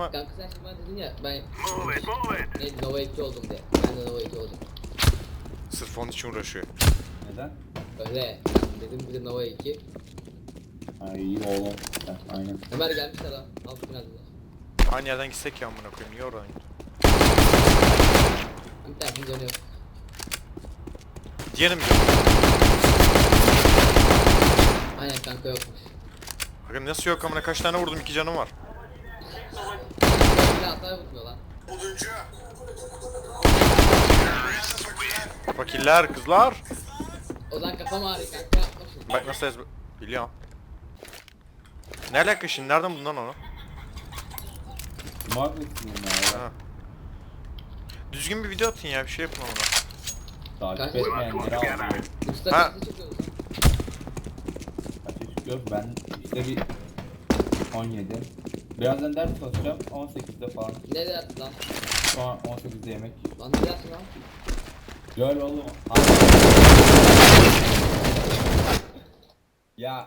Kanka sen şimdi bana dedin ya ben neydi Nova 2 oldum diye. Ben de Nova 2 oldum. Sırf onun için uğraşıyor. Neden? Öyle. Dedim bir de Nova 2. Ha iyi oğlum. Ha, aynen. Ömer gelmiş adam. Alt finalde. Aynı yerden gitsek ya amına koyayım. Niye oradan gidiyor? Bir tanesinin canı yok. Diğerini mi? Aynen kanka yokmuş. Bakın nasıl yok amına kaç tane vurdum iki canım var. Vurmuyor lan. Fakirler kızlar. O zaman kafam ağrıyor kanka. Bak nasıl ezber... Biliyorum. Ne alaka şimdi? Nereden bundan onu? Smart mısın ya? Ha. Düzgün bir video atın ya bir şey yapın ona. Takip etmeyenleri almıyor. Usta Ha. kaçta çıkıyorsun? Kaça çıkıyoruz? Ben işte bir 17. Birazdan ders çalışacağım. 18'de falan. Ne dersin lan? Şu an 18'de yemek. Lan ne dersin lan? Gör oğlum. ya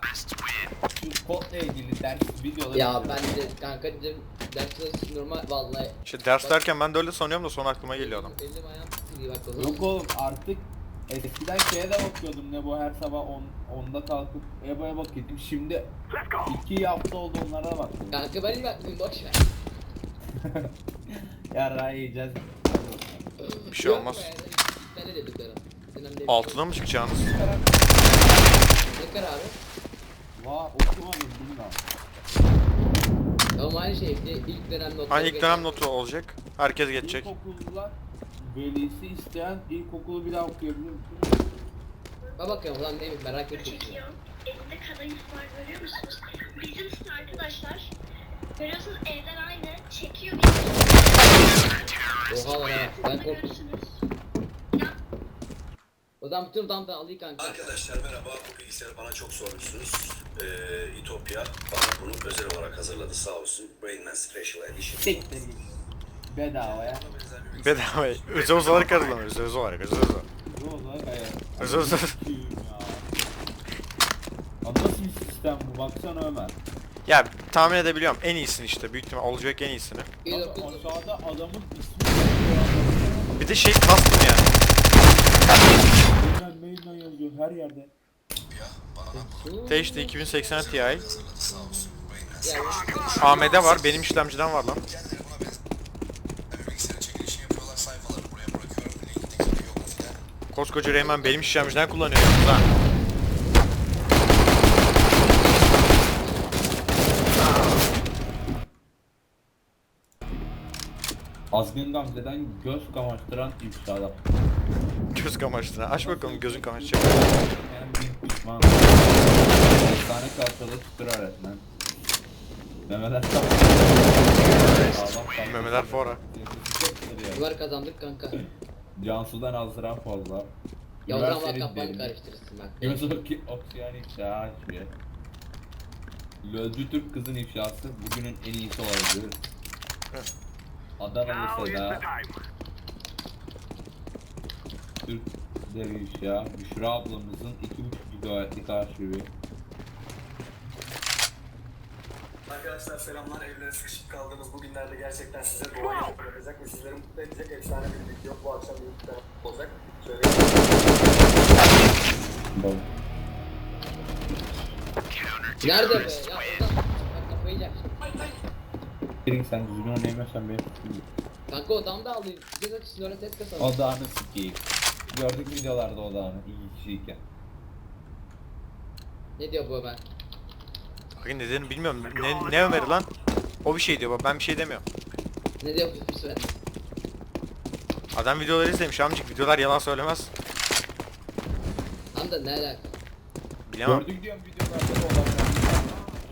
şu kodla ilgili ders videoları Ya ben de kanka dedim ders çalışsın normal vallahi. İşte ders derken ben de öyle sanıyorum da sonra aklıma geliyor adam. Elim ayağım titriyor bak o zaman. Yok oğlum artık eskiden şeye de bakıyordum ne bu her sabah 10 onda kalkıp EBA'ya bakıyordum. Şimdi 2 hafta oldu onlara bakıyorum. Kanka ben bakmayayım boş ver. Yarrağı yiyeceğiz. Bir şey olmaz. Ben dedik. Altına mı çıkacağınız? Ne kararı? Vaa okumadım bilmiyorum. Ama aynı şey işte ilk dönem notları. Aynı ilk dönem notu olacak. Herkes geçecek. İlkokullular velisi isteyen ilkokulu bir daha okuyabilir misin? Bak bakalım lan neymiş merak ettim. çekiyor. Elinde kadayıf var görüyor musunuz? Bizim site arkadaşlar görüyorsunuz evden aynı çekiyor bir Oha lan ha. Ben korktum. O zaman bütün tam da alayım kanka. Arkadaşlar merhaba, bu bilgisayarı bana çok sormuşsunuz. Ee, İtopya bana bunu özel olarak hazırladı sağ olsun. Brainman Special Edition. Siktir. Bedavaya. Bedava. Özel olarak hazırlanıyor. Özel olarak. Özel olarak. Oldu lan? Hayır. Özel özel. Ya. Lan nasıl bir sistem bu? Baksana Ömer. Ya tahmin edebiliyorum. En iyisini işte. Büyük ihtimal olacak en iyisini. Bak aşağıda adamın ismi. Bir de şey custom yani. Brainman Brainman yazıyor her yerde. THD 2080 Ti. Ya, AMD var. Benim işlemciden var lan. Koskoca Rayman benim işlemciden kullanıyor yalnız ha. Azgın Gamze'den göz kamaştıran ifşalar. Göz kamaştığına. Aç bakalım gözün kamaşacak. Yani bir pişman. Efsane karşılığı çıtır öğretmen. Memeler. Memeler fora. Bunlar kazandık kanka. Cansu'dan azdıran fazla. Yavrum bak kafanı karıştırırsın bak. Göz oki oksijen ifşa açıyor. Lözcü Türk kızın ifşası bugünün en iyisi olabilir. Adanalı Seda. Türk dev ifşa. Büşra ablamızın 2.5 GB'lik arşivi. Arkadaşlar selamlar. Evlere sıkışıp kaldığımız bu günlerde gerçekten size doğa yapacak ve sizleri mutlu edecek efsane bir video bu akşam YouTube'da olacak. Şöyle. Nerede be? Ya kafayı. Kirin sen düzgün oynayamıyorsan benim suçum. Kanka odamı da alayım. Biz de sonra ses kasalım. Odağını sikeyim. Gördük videolarda odağını iyi kişiyken. Ne diyor bu Ömer? Bakın ne dediğini bilmiyorum. Ne, ne Ömer'i lan? O bir şey diyor bak ben bir şey demiyorum. Ne diyor bu Hüsnü? Adam videoları izlemiş amcık. Videolar yalan söylemez. Tam da ne alaka? Bilemem. Gördük diyorum videolarda da odağını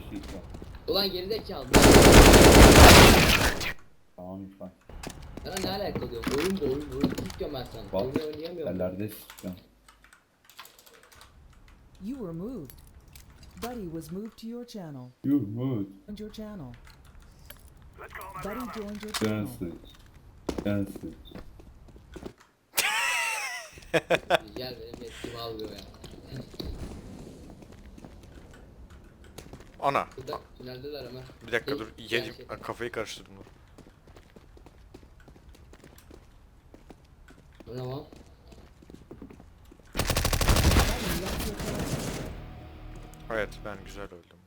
kişiyken. Ulan gerizekalı. Tamam lütfen. Sana ne alaka oluyor? Oyun bu oyun bu oyun. Ben sana. Bak. Oyunu oynayamıyorum. Yerlerde. You were moved. Buddy was moved to your channel. You mood. Joined your channel. Buddy joined your channel. Sensiz. Sensiz. Gel benim etkimi alıyor ya. Ana. Burada tüneldeler ama. Bir dakika dur. Yedim. şey- Kafayı karıştırdım dur. Bu ne lan? Buddy left your channel. Evet ben güzel öldüm.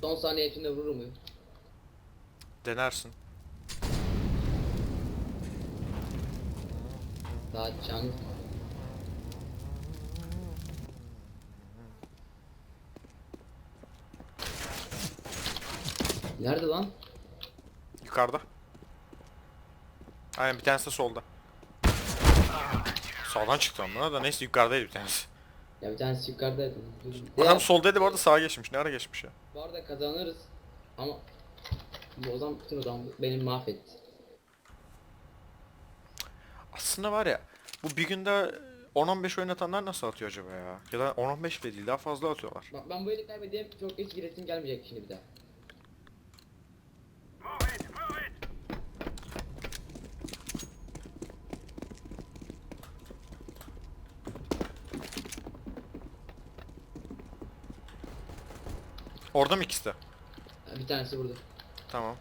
Son saniye içinde vurur muyum? Denersin. Daha can. Nerede lan? Yukarıda. Aynen bir tanesi de solda. Sağdan çıktı ama da neyse yukarıdaydı bir tanesi. Ya bir tanesi yukarıdaydı. Adam soldaydı bu arada sağa geçmiş. Ne ara geçmiş ya? bu arada kazanırız. Ama bu o zaman bütün adam beni mahvetti. Aslında var ya bu bir günde 10-15 oynatanlar nasıl atıyor acaba ya? Ya da 10-15 bile değil daha fazla atıyorlar. Bak ben bu eli kaybedeyim çok hiç giresim gelmeyecek şimdi bir daha. Orada mı ikisi de? Bir tanesi burada. Tamam.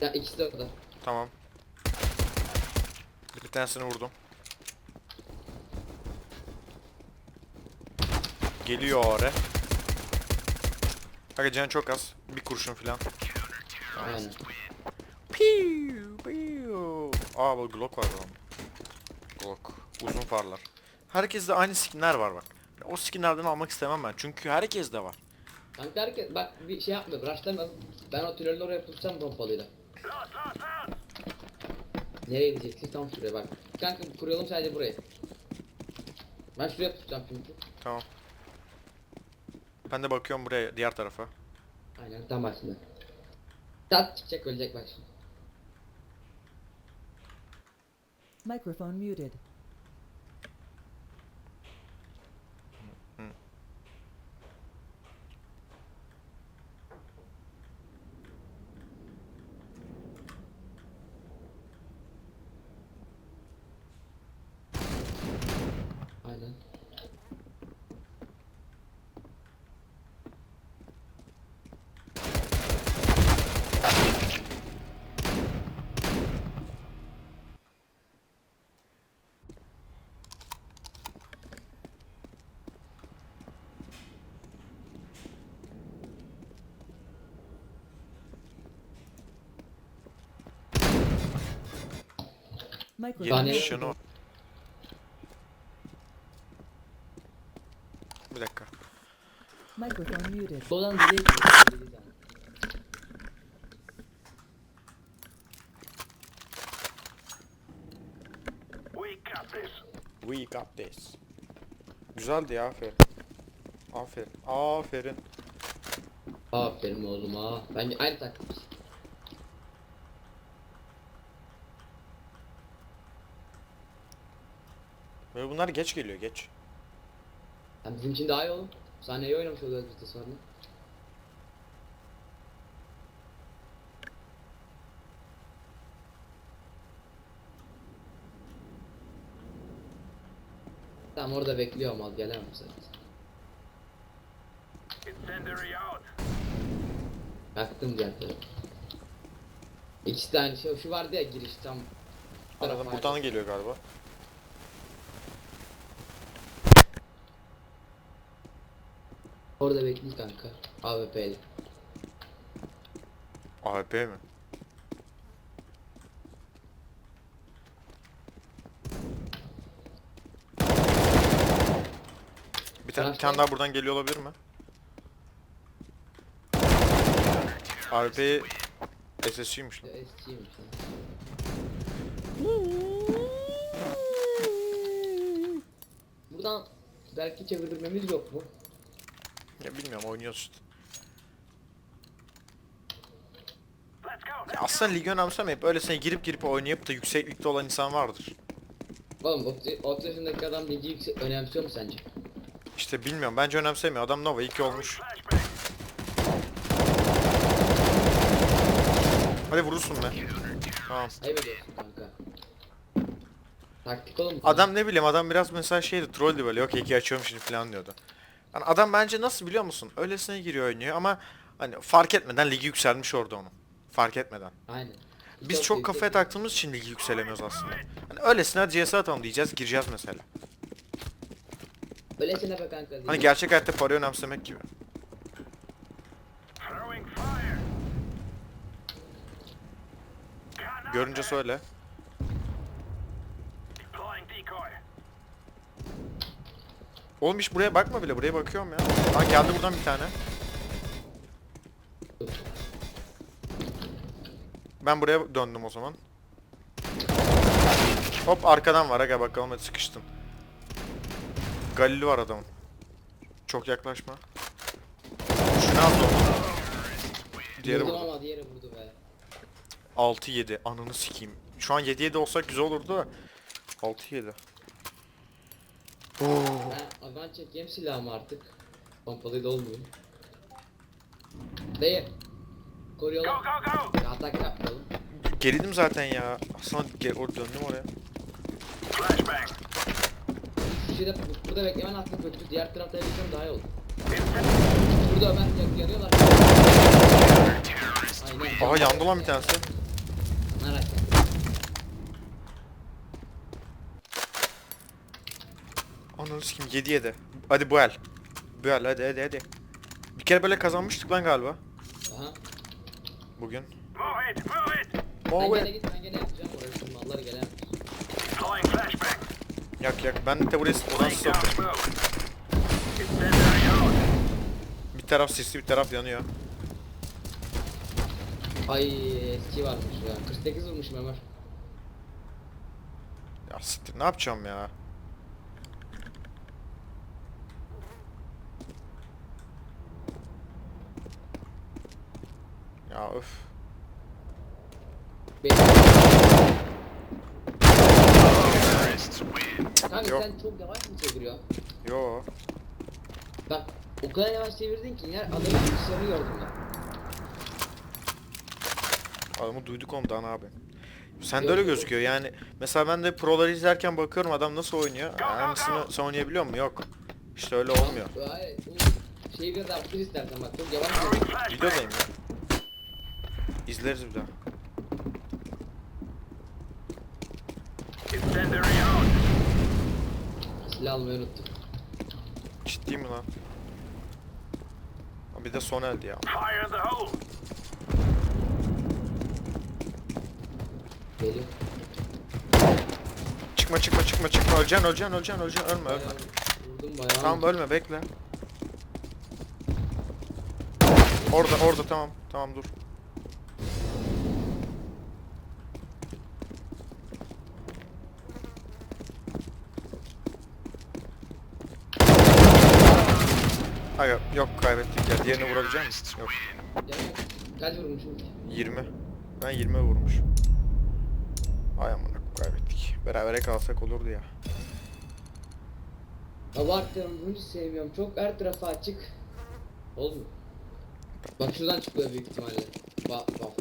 Ya ikisi de orada. Tamam. Bir tanesini vurdum. Geliyor oraya. Kanka canı çok az. Bir kurşun filan. Aynen. Piu, piu. Aa bu Glock var lan. Glock. Uzun farlar. Herkeste aynı skinler var bak. O skinlerden almak istemem ben. Çünkü herkes de var. Kanka herkes bak bir şey yapma bıraştırma. Ben o tünelin oraya tutacağım pompalıyla. Nereye gideceksin? Tam şuraya bak. Kanka kuralım sadece burayı. Ben şuraya tutacağım çünkü. Tamam. Ben de bakıyorum buraya diğer tarafa. Aynen tam başında. Tat çıkacak ölecek bak şimdi. Microphone muted. Aynen. Saniye- 70 muted. yanı var. Bir dakika. Microphone muted. Dolan gidiyor. We got this. Güzeldi ya aferin. Aferin. Aferin. Aferin oğlum ha. Bence aynı takımız. Ve bunlar geç geliyor geç. Yani bizim için daha iyi oğlum. Sahneyi oynamış oluyoruz biz de sonra. Tamam orada bekliyorum al gelemem zaten. Baktım tarafa. İkisi de aynı şey. Şu vardı ya giriş tam. Buradan ayrı. geliyor galiba. Orada bekliyor kanka. AWP ile. AWP mi? Bir tane, bir tane daha buradan geliyor olabilir mi? AWP SSC'ymiş lan. SC'ymiş lan. Buradan belki çevirmemiz yok mu? Ya bilmiyorum oynuyorsun. Ya aslında ligi önemsemeyip öylesine girip girip oynayıp da yükseklikte olan insan vardır. Oğlum 30, 30 yaşındaki adam ligi yüksek, önemsiyor mu sence? İşte bilmiyorum bence önemsemiyor. Adam Nova 2 olmuş. Hadi vurursun be. Tamam. Kanka. Taktik. Adam ne bileyim adam biraz mesela şeydi trolldü böyle yok 2 açıyorum şimdi falan diyordu. Yani adam bence nasıl biliyor musun? Öylesine giriyor oynuyor ama hani fark etmeden ligi yükselmiş orada onun. Fark etmeden. Aynen. Biz çok kafaya taktığımız için ligi yükselemiyoruz aslında. Hani öylesine CS atalım diyeceğiz gireceğiz mesela. Öylesine be kanka. Hani gerçek hayatta parayı önemsemek gibi. Görünce söyle. Oğlum hiç buraya bakma bile buraya bakıyorum ya. Ha geldi buradan bir tane. Ben buraya döndüm o zaman. Hop arkadan var aga bakalım hadi sıkıştın. Galili var adamın. Çok yaklaşma. Şunu al Diğeri vurdu. ama diğeri vurdu be. 6-7 ananı sikeyim. Şu an 7-7 olsak güzel olurdu da. 6-7. Oo. Ben avan çekeyim silahımı artık. Pompalı da olmuyor. Değil. Koruyalım. Ya atak yapmayalım. Geridim zaten ya. Aslında ge- or döndüm oraya. Şu şeyde burada beklemen aslında kötü. Diğer tarafta yapacağım daha iyi olur. Burada yak- yarıyorlar. Aynen. Aha yandı lan bir tanesi. Merak Ananı sikeyim 7-7. Hadi bu el. Bu el hadi hadi hadi. Bir kere böyle kazanmıştık lan galiba. Aha. Bugün. Sen Oh, gene git ben gene yapacağım. Oraya şu malları gelen. Yak yak. Ben de buraya atıyorum. Bir taraf sisli bir taraf yanıyor. Ay eski varmış ya. 48 vurmuşum Ömer. Ya siktir ne yapacağım ya. Ya Benim. Kanka Yok. sen çok yavaş mı çeviriyorsun? Yo. Bak o kadar yavaş çevirdin ki yer adamın dışarı gördüm ben. Adamı duyduk ondan abi. Sen de öyle gözüküyor yani. Mesela ben de proları izlerken bakıyorum adam nasıl oynuyor. Aynısını sen oynayabiliyor musun? Yok. İşte öyle olmuyor. Hayır bu şeyi biraz arttır istersen bak çok yavaş. Videodayım ya. İzleriz bir daha. Silah almayı unuttum. Ciddi mi lan? Bir de son eldi ya. Geliyor. Çıkma çıkma çıkma çıkma. Öleceksin öleceksin öleceksin öleceksin. Ölme ölme. Vurdum bayağı. Tamam ölme bekle. Orada orada tamam. Tamam dur. Hayır yok kaybettik ya. Diğerini vurabilecek misin? Yok. Yani kaç vurmuşum ki? 20. Ben 20 vurmuş. Ay amına kaybettik. Berabere kalsak olurdu ya. Abartıyorum hiç sevmiyorum. Çok her tarafı açık. Olmuyor. Bak şuradan çıkıyor büyük ihtimalle. Bak bak.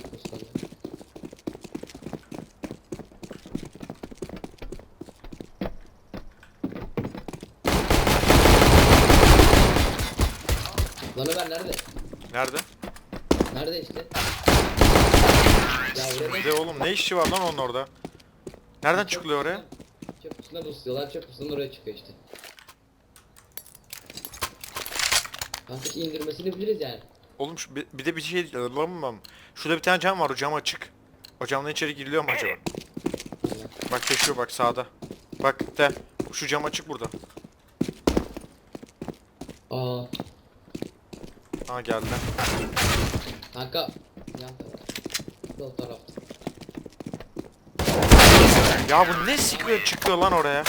Lan Ömer nerede? Nerede? Nerede işte? Ya oraya Bir de oğlum ne işi var lan onun orada? Nereden çıkılıyor oraya? Çöp kutusuna busluyorlar, çöp kutusundan oraya çıkıyor işte. Kanka şu indirmesini biliriz yani. Oğlum şu, bir, bir de bir şey alamam. Şurada bir tane cam var o cam açık. O camdan içeri giriliyor mu acaba? Bak geçiyor bak sağda. Bak de şu cam açık burada. Aa, Ha geldi. kanka yan taraf. Sol tarafta. Ya bu ne sikre çıkıyor lan oraya?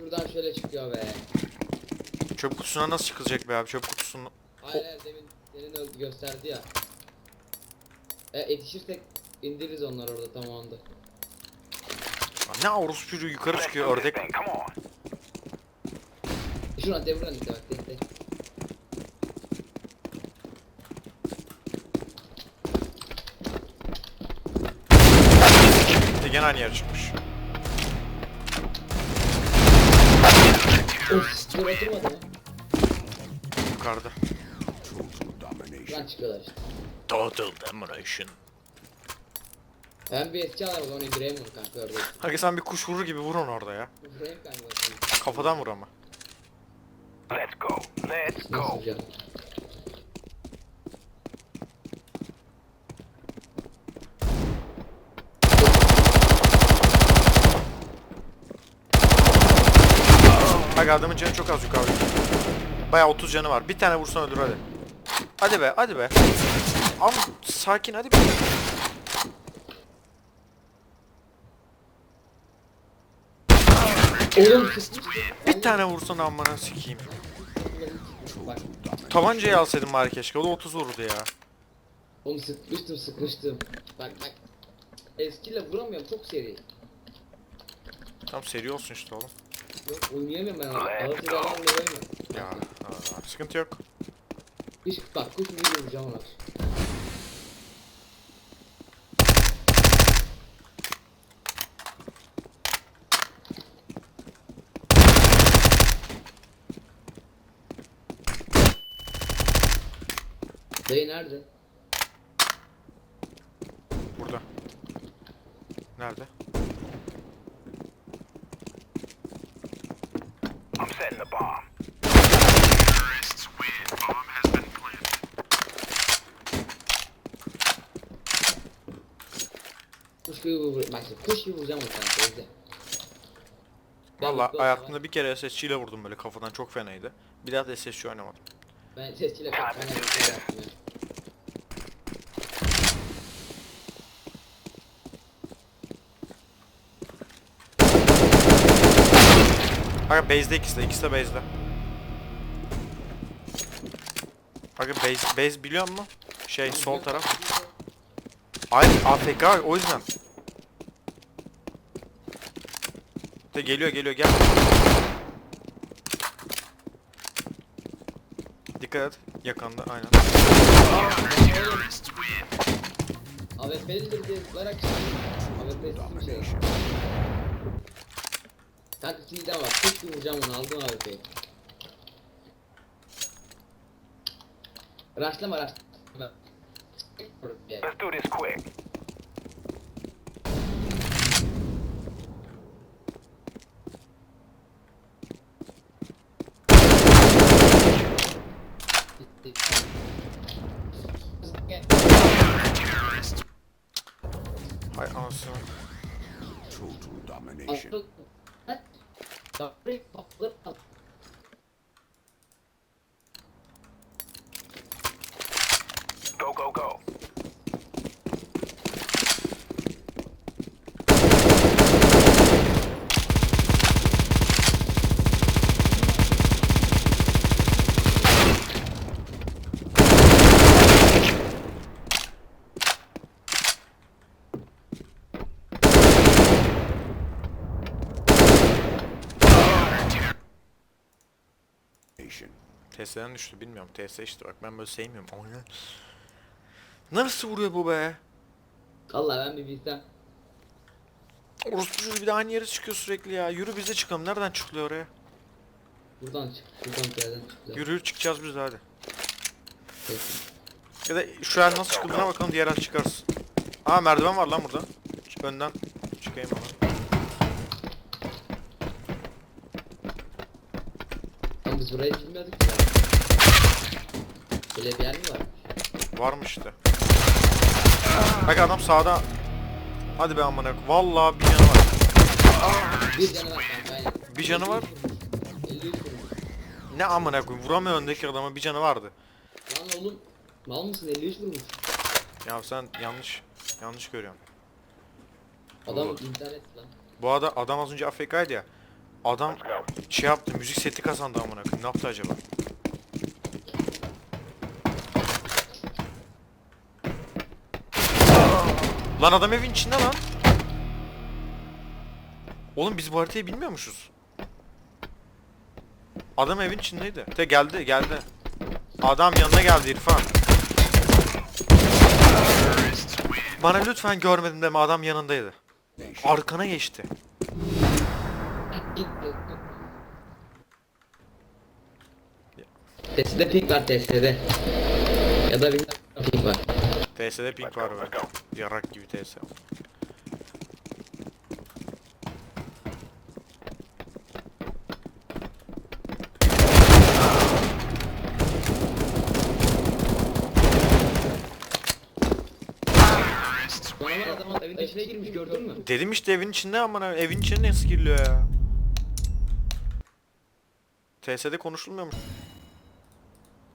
Buradan şöyle çıkıyor be. Çöp kutusuna nasıl çıkılacak be abi çöp kutusunu? Hayır hayır demin öldü gösterdi ya. E, yetişirsek indiririz onları orada tamamında. Ya Ne orospu çocuğu yukarı çıkıyor ördek. Şuradan devran işte bak destek. Gene aynı yere çıkmış. Of oturmadı? Yukarıda. Lan çıkıyorlar işte. Total Domination. Ben bir etki alayım onu indireyim onu kanka orada. Kanka sen bir kuş vurur gibi vur onu orada ya. Vurayım kanka onu. Kafadan vur ama. Nasıl vuracağım? Bak adamın canı çok az yukarıda. Baya 30 canı var. Bir tane vursan öldür hadi. Hadi be hadi be. Am sakin hadi be. Oğlum. Bir tane vursan amına sikeyim. Tabancayı alsaydım bari keşke. O da 30 vurdu ya. Oğlum sıkmıştım sıkmıştım. Bak bak. Eskiyle vuramıyorum çok seri. Tam seri olsun işte oğlum. Oynayamıyorum ben. Alıcı zaman oynayamıyorum. Ya aa, sıkıntı yok. Hiç bak kuş gibi vuracağım ona. Dayı nerede? Burada. Nerede? Kuş şimdi kuş gibi vuracağım onu kanka izle. Valla hayatımda bir kere SSC ile vurdum böyle kafadan çok fenaydı. Bir daha da SSC oynamadım. Ben tane bir şey yaptım ya. Aga base'de ikisi de, ikisi de base'de. Aga base, base biliyor musun? Şey sol taraf. Hayır AFK o yüzden. De geliyor geliyor gel. Dikkat et. Yakında aynen. AWP'lidir diye zıplayarak çıktım. AWP bir şey. Kanka kilden var. Kuş gibi vuracağım onu aldım AWP'yi. Rushlama rushlama. Let's do this quick. Sorry, TS'den düştü bilmiyorum. TS işte bak ben böyle sevmiyorum. Oyunu. Nasıl vuruyor bu be? Allah ben bir bilsem. Orospu çocuğu bir de aynı yere çıkıyor sürekli ya. Yürü bize çıkalım. Nereden çıkılıyor oraya? Buradan çık. Buradan bir yerden çık. Yürü yürü çıkacağız biz de hadi. Peki. Ya da şu el nasıl çıkıldığına bakalım diğer el çıkarız. Aa merdiven var lan burada. Önden çıkayım. Lan biz burayı bilmiyorduk ya. Böyle bir yer mi var? Varmış işte. Bak adam sağda. Hadi be amına. Vallahi bir canı var. Bir canı var kanka aynen. Bir canı var. 53 vurmuş. Ne amına koyayım vuramıyor öndeki adama bir canı vardı. Lan oğlum. Mal mısın 53 vurmuş. Ya sen yanlış yanlış görüyorsun. Adam Doğru. internet lan. Bu adam adam az önce AFK'ydı ya. Adam şey yaptı müzik seti kazandı amına koyayım. Ne yaptı acaba? Lan adam evin içinde lan. Oğlum biz bu haritayı bilmiyormuşuz. Adam evin içindeydi. Te geldi geldi. Adam yanına geldi İrfan. Bana lütfen görmedim deme adam yanındaydı. Arkana geçti. TS'de ping var TS'de. Ya da bir ping var. TS'de ping var be. Yarak gibi TS. Sonra adam evin içine girmiş gördün mü? Dedim işte evin içinde ama evin içinde nasıl giriliyor ya? TS'de konuşulmuyormuş.